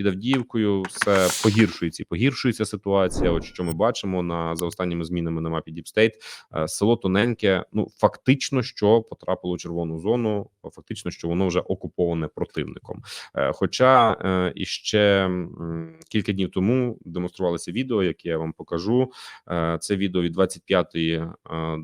під Авдіївкою все погіршується і погіршується ситуація. От що ми бачимо на за останніми змінами на мапі Діпстейт. Село Тоненьке, ну фактично, що потрапило у червону зону, фактично, що воно вже окуповане противником. Е, Хоча е, іще кілька днів тому демонструвалося відео, яке я вам покажу. Е, Це відео від 25-ї е,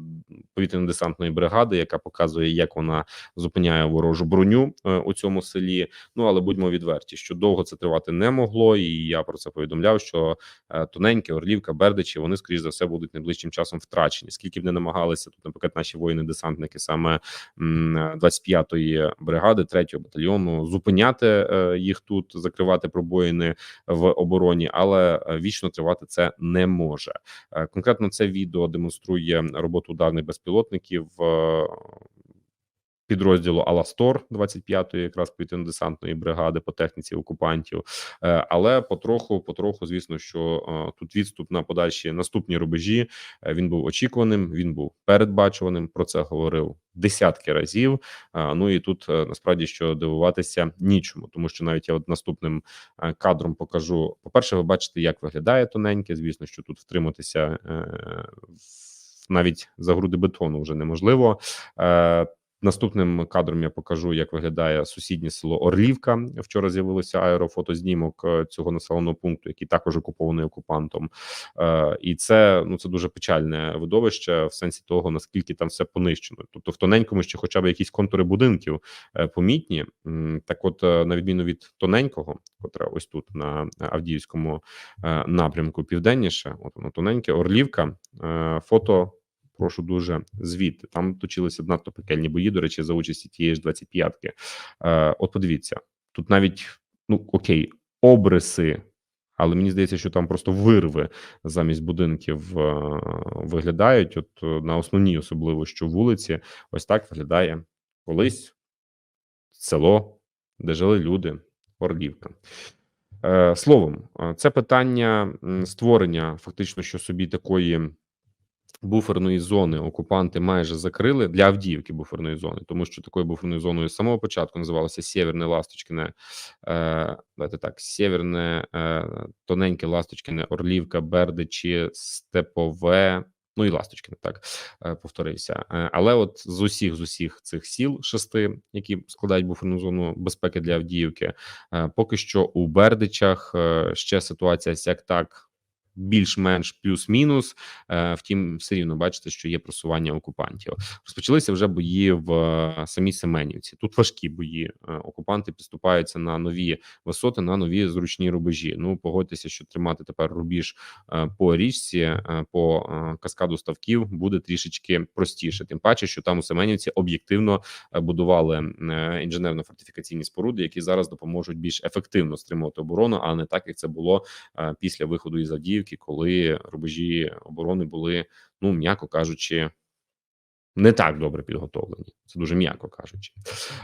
повітряно-десантної бригади, яка показує, як вона зупиняє ворожу броню у цьому селі. Ну але будьмо відверті, що довго це тривати не могло, і я про це повідомляв. Що е, тоненьке, Орлівка, Бердичі вони скоріш за все будуть найближчим часом втрачені. Скільки б не намагалися тут, наприклад, наші воїни-десантники, саме м, 25-ї бригади, 3-го батальйону, зупиняти е, їх тут, закривати пробоїни в обороні, але е, вічно тривати це не може. Е, Конкретно це відео демонструє роботу ударних безпілотників. Підрозділу Аластор 25-ї якраз повітряно-десантної бригади по техніці окупантів, Е, але потроху, потроху, звісно, що е, тут відступ на подальші наступні рубежі е, він був очікуваним, він був передбачуваним. Про це говорив десятки разів. Ну і тут насправді що дивуватися нічому, тому що навіть я от наступним кадром покажу. По перше, ви бачите, як виглядає тоненьке. Звісно, що тут втриматися навіть за груди бетону вже неможливо. Наступним кадром я покажу, як виглядає сусіднє село Орлівка. Вчора з'явилося аерофотознімок е, цього населеного пункту, який також окупований окупантом. Е, і це ну це дуже печальне видовище в сенсі того, наскільки там все понищено. Тобто, в тоненькому ще, хоча б якісь контури будинків е, помітні. Так, от, на відміну від тоненького, котре ось тут на Авдіївському напрямку, південніше, от воно тоненьке, Орлівка, фото. Прошу дуже звідти. Там точилися надто пекельні бої, до речі, за участі тієї ж 25-ки. Е, от подивіться, тут навіть ну окей, обриси, але мені здається, що там просто вирви замість будинків е, виглядають. От е, на основній, особливо що вулиці, ось так виглядає колись село, де жили люди, Орлівка. Е, Словом, це питання створення фактично, що собі такої буферної зони окупанти майже закрили для Авдіївки буферної зони, тому що такою буферною зоною з самого початку називалося Сєвєрне Ласточкине. Е, давайте так, Сєвєрне, е, тоненьке Ласточкине, Орлівка, Бердичі, Степове. Ну і Ласточкине, так е, повторився. Е, але от з усіх з усіх цих сіл шести, які складають буферну зону безпеки для Авдіївки, е, поки що у Бердичах ще ситуація як так. Більш-менш плюс-мінус, Е, втім, все рівно бачите, що є просування окупантів. Розпочалися вже бої в е, самій Семенівці. Тут важкі бої. Е, Окупанти підступаються на нові висоти, на нові зручні рубежі. Ну погодьтеся, що тримати тепер рубіж по річці, по каскаду ставків буде трішечки простіше. Тим паче, що там у Семенівці об'єктивно будували інженерно-фортифікаційні споруди, які зараз допоможуть більш ефективно стримувати оборону, а не так як це було після виходу із Авдіївки, коли рубежі оборони були, ну м'яко кажучи. Не так добре підготовлені, це дуже м'яко кажучи.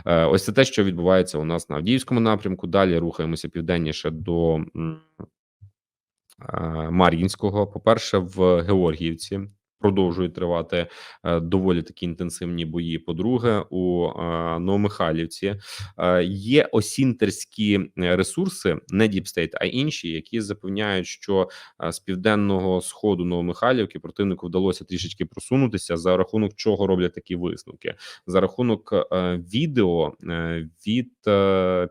Е, Ось це те, що відбувається у нас на Авдіївському напрямку. Далі рухаємося південніше до е, Мар'їнського. По перше, в Георгіївці продовжують тривати е, доволі такі інтенсивні бої. По-друге, у е, Новомихайлівці е, є осінтерські ресурси, не Діпстейт, а інші, які запевняють, що з південного сходу Новомихайлівки противнику вдалося трішечки просунутися, за рахунок чого роблять такі висновки. За рахунок відео від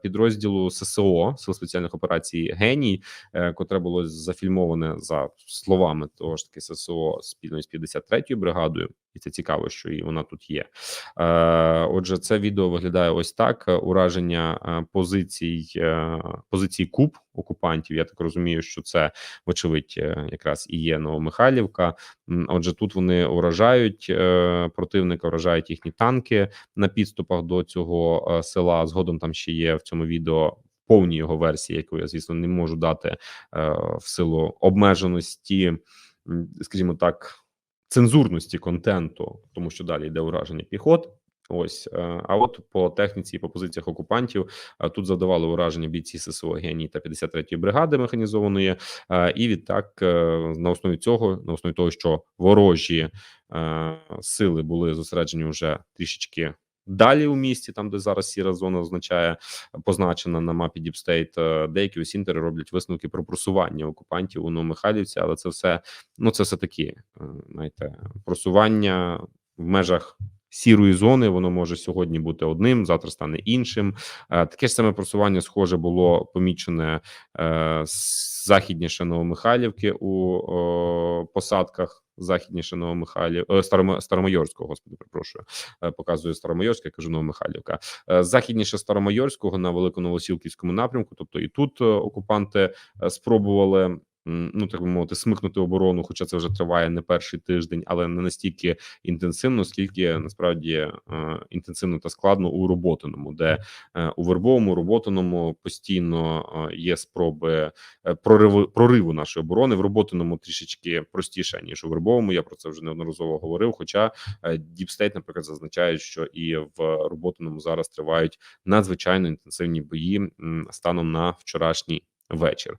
підрозділу ССО Сил спеціальних операцій Геній, котре було зафільмоване за словами того ж таки ССО спільно з 53-ю бригадою, і це цікаво, що і вона тут є. Е, Отже, це відео виглядає ось так: ураження е, позицій е, позицій куб окупантів. Я так розумію, що це вочевидь якраз і є Новомихайлівка. Отже, тут вони уражають противника, уражають їхні танки на підступах до цього села. Згодом там ще є в цьому відео. Повні його версії, яку я звісно не можу дати е, в силу обмеженості, скажімо так, цензурності контенту, тому що далі йде ураження піхот. Ось, е, а от по техніці і по позиціях окупантів е, тут завдавали ураження бійці ССО та 53-ї бригади механізованої. е, І відтак, на основі цього, на основі того, що ворожі сили були зосереджені вже трішечки Далі у місті, там де зараз сіра зона означає позначена на мапі Діпстейт, деякі осінтери роблять висновки про просування окупантів у Новомихайлівці, але це все ну це все такі, е, знаєте, просування в межах. Сірої зони воно може сьогодні бути одним, завтра стане іншим. Е, Таке ж саме просування, схоже, було помічене е, західніше Новомихайлівки у посадках західніше Новомихайлів е, Старомайорського, господи, перепрошую, показую Старомайорське, кажу Новомихайлівка. Західніше Старомайорського на Великоновосілківському напрямку. Тобто і тут окупанти спробували. Ну, так би мовити, смикнути оборону, хоча це вже триває не перший тиждень, але не настільки інтенсивно, скільки насправді е, інтенсивно та складно у роботиному, де е, у вербовому роботиному постійно е, є спроби прориву прориву нашої оборони. В роботиному трішечки простіше ніж у вербовому. Я про це вже неодноразово говорив. Хоча Діпстейт, наприклад, зазначає, що і в роботиному зараз тривають надзвичайно інтенсивні бої станом на вчорашній вечір.